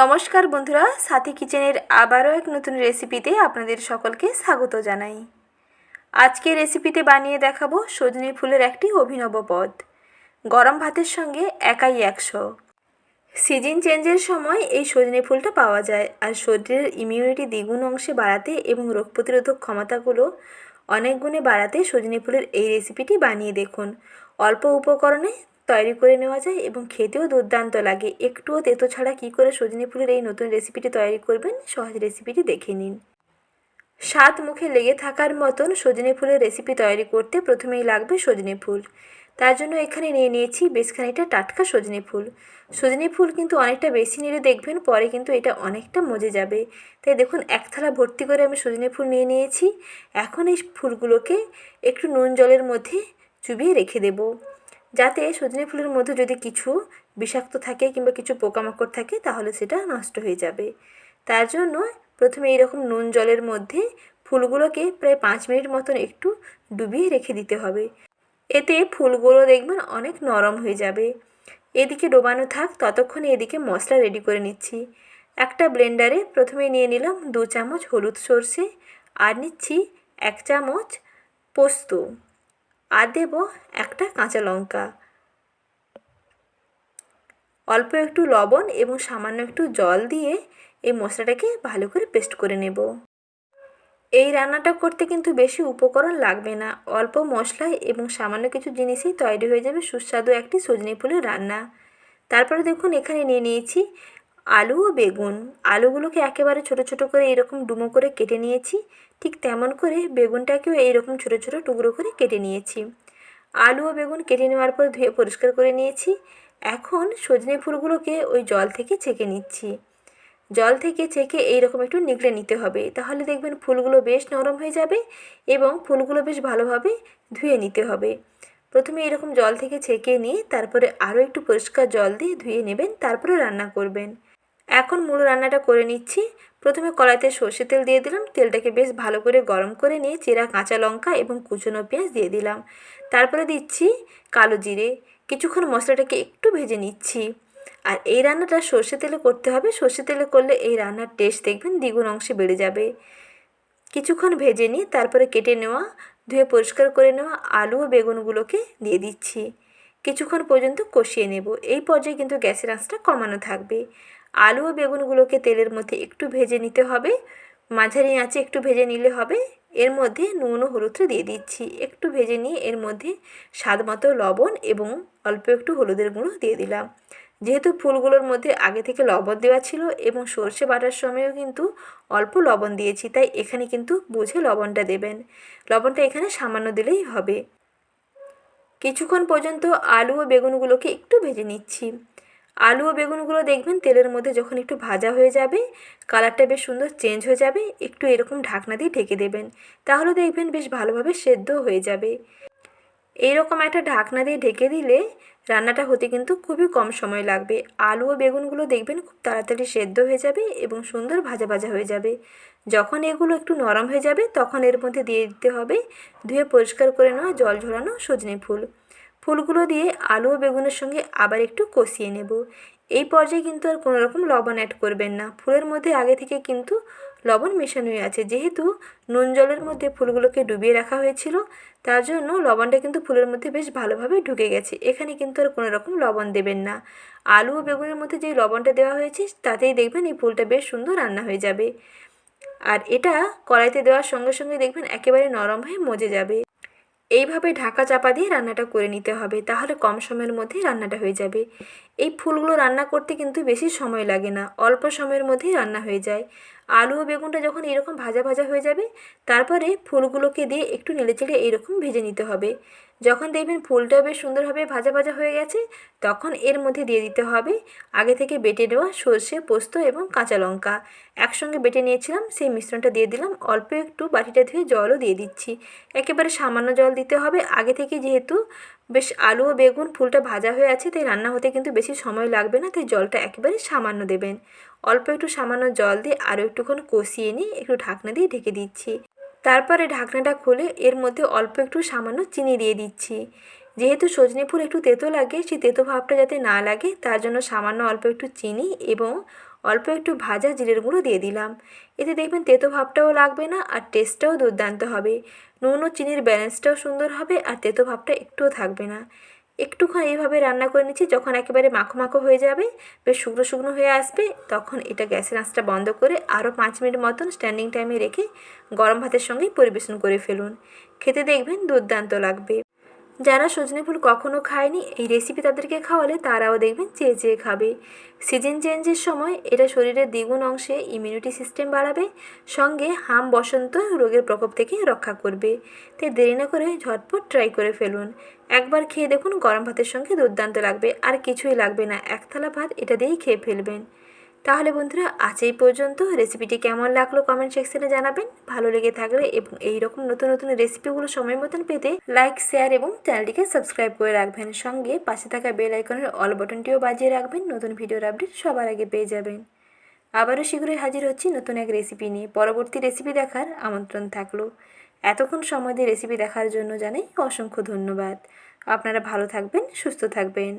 নমস্কার বন্ধুরা, সাথী কিচেনের আবারও এক নতুন রেসিপিতে আপনাদের সকলকে স্বাগত জানাই। আজকে রেসিপিতে বানিয়ে দেখাবো সজনে ফুলের একটি অভিনব পদ, গরম ভাতের সঙ্গে একাই একশো। সিজন চেঞ্জের সময় এই সজনে ফুলটা পাওয়া যায়, আর শরীরের ইমিউনিটি দ্বিগুণ অংশে বাড়াতে এবং রোগ প্রতিরোধক ক্ষমতাগুলো অনেক গুণে বাড়াতে সজনে ফুলের এই রেসিপিটি বানিয়ে দেখুন। অল্প উপকরণে তৈরি করে নেওয়া যায় এবং খেতেও দুর্দান্ত লাগে। একটুও তেতো ছাড়া কী করে সজনে ফুলের এই নতুন রেসিপিটি তৈরি করবেন? সহজ রেসিপিটি দেখে নিন। স্বাদ মুখে লেগে থাকার মতন সজনে ফুলের রেসিপি তৈরি করতে প্রথমেই লাগবে সজনে ফুল তার জন্য এখানে নিয়ে নিয়েছি বেশ খানিকটা টাটকা সজনে ফুল সজনে ফুল কিন্তু অনেকটা বেশি নিলে দেখবেন, পরে কিন্তু এটা অনেকটা মজে যাবে। তাই দেখুন, এক থালা ভর্তি করে আমি সজনে ফুল নিয়ে নিয়েছি। এখন এই ফুলগুলোকে একটু নুন জলের মধ্যে চুবিয়ে রেখে দেবো। যাতে সজনে ফুলের মধ্যে যদি কিছু বিষাক্ত থাকে কিংবা কিছু পোকামাকড় থাকে, তাহলে সেটা নষ্ট হয়ে যাবে। তার জন্য প্রথমে এইরকম নুন জলের মধ্যে ফুলগুলোকে প্রায় পাঁচ মিনিট মতন একটু ডুবিয়ে রেখে দিতে হবে। এতে ফুলগুলো দেখবেন অনেক নরম হয়ে যাবে। এদিকে ডোবানো থাক, ততক্ষণে এদিকে মশলা রেডি করে নিচ্ছি। একটা ব্লেন্ডারে প্রথমে নিয়ে নিলাম দু চামচ হলুদ সর্ষে, আর নিচ্ছি এক চামচ পোস্ত। আর দেব একটা কাঁচা লঙ্কা। অল্প একটু লবণ এবং সামান্য একটু জল দিয়ে এই মশলাটাকে ভালো করে পেস্ট করে নেব। এই রান্নাটা করতে কিন্তু বেশি উপকরণ লাগবে না। অল্প মশলায় এবং সামান্য কিছু জিনিসেই তৈরি হয়ে যাবে সুস্বাদু একটি সজনে ফুলের রান্না। তারপরে দেখুন, এখানে নিয়ে নিয়েছি আলু ও বেগুন। আলুগুলোকে একেবারে ছোট ছোট করে এরকম ডুমো করে কেটে নিয়েছি। ঠিক তেমন করে বেগুনটাকেও এইরকম ছোট ছোট টুকরো করে কেটে নিয়েছি। আলু ও বেগুন কেটে নেওয়ার পর ধুয়ে পরিষ্কার করে নিয়েছি। এখন সজনে ফুলগুলোকে ওই জল থেকে ছেঁকে নিচ্ছি। জল থেকে ছেঁকে এইরকম একটু নিগড়ে নিতে হবে। তাহলে দেখবেন ফুলগুলো বেশ নরম হয়ে যাবে এবং ফুলগুলো বেশ ভালোভাবে ধুয়ে নিতে হবে। প্রথমে এরকম জল থেকে ছেঁকে নিয়ে তারপরে আরও একটু পরিষ্কার জল দিয়ে ধুয়ে নেবেন, তারপরে রান্না করবেন। এখন মূল রান্নাটা করে নিচ্ছি। প্রথমে কড়াইতে সর্ষে তেল দিয়ে দিলাম। তেলটাকে বেশ ভালো করে গরম করে নিয়ে চেরা কাঁচা লঙ্কা এবং কুচনো পেঁয়াজ দিয়ে দিলাম। তারপরে দিচ্ছি কালো জিরে। কিছুক্ষণ মশলাটাকে একটু ভেজে নিচ্ছি। আর এই রান্নাটা সর্ষে তেলে করতে হবে। সর্ষে তেলে করলে এই রান্নার টেস্ট দেখবেন দ্বিগুণ অংশে বেড়ে যাবে। কিছুক্ষণ ভেজে নিয়ে তারপরে কেটে নেওয়া, ধুয়ে পরিষ্কার করে নেওয়া আলু ও বেগুনগুলোকে দিয়ে দিচ্ছি। কিছুক্ষণ পর্যন্ত কষিয়ে নেব। এই পর্যায়ে কিন্তু গ্যাসের আঁচটা কমানো থাকবে। আলু ও বেগুনগুলোকে তেলের মধ্যে একটু ভেজে নিতে হবে। মাঝারি আঁচে একটু ভেজে নিলে হবে। এর মধ্যে নুন ও হলুদটা দিয়ে দিচ্ছি। একটু ভেজে নিয়ে এর মধ্যে স্বাদ মতো লবণ এবং অল্প একটু হলুদের গুঁড়ো দিয়ে দিলাম। যেহেতু ফুলগুলোর মধ্যে আগে থেকে লবণ দেওয়া ছিল এবং সর্ষে বাটার সময়ও কিন্তু অল্প লবণ দিয়েছি, তাই এখানে কিন্তু বুঝে লবণটা দেবেন। লবণটা এখানে সামান্য দিলেই হবে। কিছুক্ষণ পর্যন্ত আলু ও বেগুনগুলোকে একটু ভেজে নিচ্ছি। আলু ও বেগুনগুলো দেখবেন তেলের মধ্যে যখন একটু ভাজা হয়ে যাবে, কালারটা বেশ সুন্দর চেঞ্জ হয়ে যাবে, একটু এরকম ঢাকনা দিয়ে ঢেকে দেবেন। তাহলে দেখবেন বেশ ভালোভাবে সেদ্ধ হয়ে যাবে। এইরকম একটা ঢাকনা দিয়ে ঢেকে দিলে রান্নাটা হতে কিন্তু খুবই কম সময় লাগবে। আলু ও বেগুনগুলো দেখবেন খুব তাড়াতাড়ি সেদ্ধ হয়ে যাবে এবং সুন্দর ভাজা ভাজা হয়ে যাবে। যখন এগুলো একটু নরম হয়ে যাবে তখন এর মধ্যে দিয়ে দিতে হবে ধুয়ে পরিষ্কার করে নেওয়া জল ঝরানো সজনে ফুল। ফুলগুলো দিয়ে আলু ও বেগুনের সঙ্গে আবার একটু কষিয়ে নেব। এই পর্যায়ে কিন্তু আর কোনো রকম লবণ অ্যাড করবেন না। ফুলের মধ্যে আগে থেকে কিন্তু লবণ মেশানোই আছে। যেহেতু নুন জলের মধ্যে ফুলগুলোকে ডুবিয়ে রাখা হয়েছিল, তার জন্য লবণটা কিন্তু ফুলের মধ্যে বেশ ভালোভাবে ঢুকে গেছে। এখানে কিন্তু আর কোনো রকম লবণ দেবেন না। আলু ও বেগুনের মধ্যে যে লবণটা দেওয়া হয়েছে, তাতেই দেখবেন এই ফুলটা বেশ সুন্দর রান্না হয়ে যাবে। আর এটা কড়াইতে দেওয়ার সঙ্গে সঙ্গে দেখবেন একেবারে নরম হয়ে মজে যাবে। এইভাবে ঢাকা চাপা দিয়ে রান্নাটা করে নিতে হবে, তাহলে কম সময়ের মধ্যে রান্নাটা হয়ে যাবে। এই ফুলগুলো রান্না করতে কিন্তু বেশি সময় লাগে না, অল্প সময়ের মধ্যেই রান্না হয়ে যায়। আলু ও বেগুনটা যখন এরকম ভাজা ভাজা হয়ে যাবে, তারপরে ফুলগুলোকে দিয়ে একটু নেড়েচেড়ে এইরকম ভেজে নিতে হবে। যখন দেখবেন ফুলটা বেশ সুন্দরভাবে ভাজা ভাজা হয়ে গেছে, তখন এর মধ্যে দিয়ে দিতে হবে আগে থেকে বেটে নেওয়া সর্ষে, পোস্ত এবং কাঁচা লঙ্কা। একসঙ্গে বেটে নিয়েছিলাম, সেই মিশ্রণটা দিয়ে দিলাম। অল্প একটু বাটিটা ধুয়ে জলও দিয়ে দিচ্ছি। একেবারে সামান্য জল দিতে হবে। আগে থেকে যেহেতু বেশ আলু ও বেগুন ফুলটা ভাজা হয়ে আছে, তাই রান্না হতে কিন্তু বেশি সময় লাগবে না, তাই জলটা একেবারে সামান্য দেবেন। অল্প একটু সামান্য জল দিয়ে আরও একটুক্ষণ কষিয়ে নিয়ে একটু ঢাকনা দিয়ে ঢেকে দিচ্ছি। তারপরে ঢাকনাটা খুলে এর মধ্যে অল্প একটু সামান্য চিনি দিয়ে দিচ্ছি। যেহেতু সজনে ফুল একটু তেতো লাগে, সেই তেতো ভাবটা যাতে না লাগে, তার জন্য সামান্য অল্প একটু চিনি এবং অল্প একটু ভাজা জিরের গুঁড়ো দিয়ে দিলাম। এতে দেখবেন তেতো ভাবটাও লাগবে না আর টেস্টটাও দুর্দান্ত হবে। নুন ও চিনির ব্যালেন্সটাও সুন্দর হবে আর তেতো ভাবটা একটুও থাকবে না। একটুক্ষণ এইভাবে রান্না করে নিচ্ছি, যখন একেবারে মাখো মাখো হয়ে যাবে, বেশ শুকনো শুকনো হয়ে আসবে, তখন এটা গ্যাসের আঁচটা বন্ধ করে আরও পাঁচ মিনিট মতন স্ট্যান্ডিং টাইমে রেখে গরম ভাতের সঙ্গেই পরিবেশন করে ফেলুন। খেতে দেখবেন দুর্দান্ত লাগবে। যারা সজনে ফুল কখনো খায়নি, এই রেসিপি তাদেরকে খাওয়ালে তারাও দেখবেন চেয়ে চেয়ে খাবে। সিজন চেঞ্জের সময় এটা শরীরের দ্বিগুণ অংশে ইমিউনিটি সিস্টেম বাড়াবে, সঙ্গে হাম বসন্ত রোগের প্রকোপ থেকে রক্ষা করবে। তাই দেরি না করে ঝটপট ট্রাই করে ফেলুন। একবার খেয়ে দেখুন গরম ভাতের সঙ্গে দুর্দান্ত লাগবে, আর কিছুই লাগবে না। এক থালা ভাত এটা দিয়েই খেয়ে ফেলবেন। তাহলে বন্ধুরা, আজ এই পর্যন্ত। রেসিপিটি কেমন লাগল কমেন্ট সেকশনে জানাবেন। ভালো লেগে থাকলে এবং এই রকম নতুন নতুন রেসিপিগুলো সময় মতন পেতে লাইক শেয়ার এবং চ্যানেলটিকে সাবস্ক্রাইব করে রাখবেন। সঙ্গে পাশে থাকা বেল আইকনের অল বাটনটিও বাজিয়ে রাখবেন। নতুন ভিডিওর আপডেট সবার আগে পেয়ে যাবেন। আবারও শীঘ্রই হাজির হচ্ছি নতুন এক রেসিপি নিয়ে। পরবর্তী রেসিপি দেখার আমন্ত্রণ থাকল। এতক্ষণ সময় দিয়ে রেসিপি দেখার জন্য জানাই অসংখ্য ধন্যবাদ। আপনারা ভালো থাকবেন, সুস্থ থাকবেন।